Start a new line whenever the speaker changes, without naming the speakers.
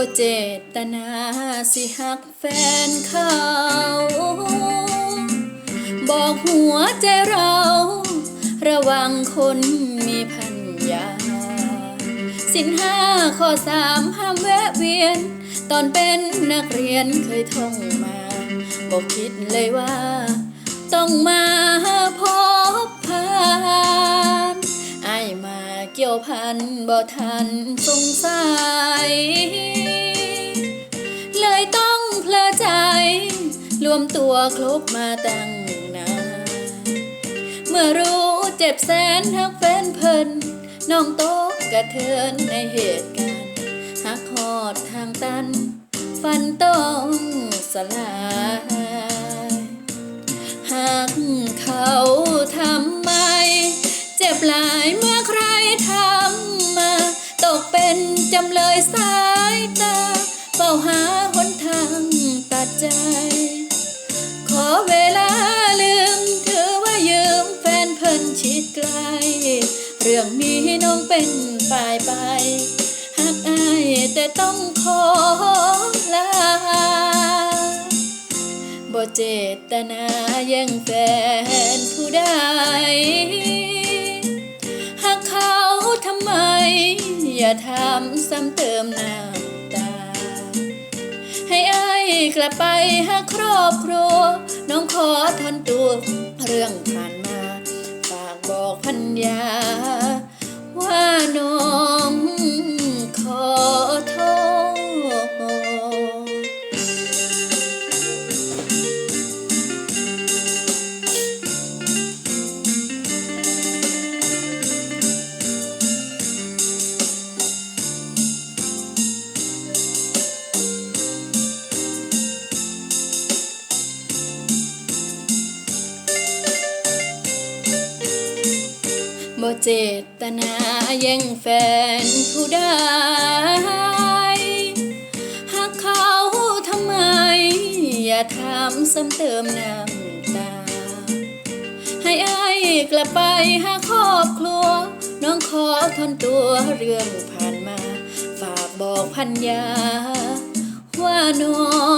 บ่เจตนาสิหักแฟนเขาบอกหัวใจเรา ระวังคนมีพันยา สินห้าข้อสามห้ามแวะเวียน ตอนเป็นนักเรียนเคยท่องมาบอกคิดเลยว่า ต้องมาพบผ่านอายมา เกี่ยวพันบ่ทันสงสัย เลยต้องเพลอใจ รวมตัวครบมาตั้งนาน เมื่อรู้เจ็บแสนหักแฟนเพิ่นน้องโต๊ะกระเทือนในเหตุการณ์หักหอดทางตัน ฟันต้องสลายหากเขาทำไม เจ็บหลาย จำเลยสายตาเฝ้าหาหนทางตัดใจ ขอเวลาลืมถือว่ายืมแฟนเพิ่นชิดไกล เรื่องนี้น้องเป็นฝ่ายไปหากอายแต่ต้องขอลาบ่เจตนาแย่งแฟนผู้ใด อย่าทำซ้ำเติมน้ำตา ให้อายกลับไปหาครอบครัว น้องขอทนตัวเรื่องผ่านมา ฝากบอกพันยา บ่เจตนาแย่งแฟนผู้ใดหากเขาทำไม อย่าทำซ้ำเติมน้ำตา ให้อายกลับไปหาครอบครัว น้องขอทนตัวเรื่องผ่านมา ฝากบอกพัญญาว่าน้อง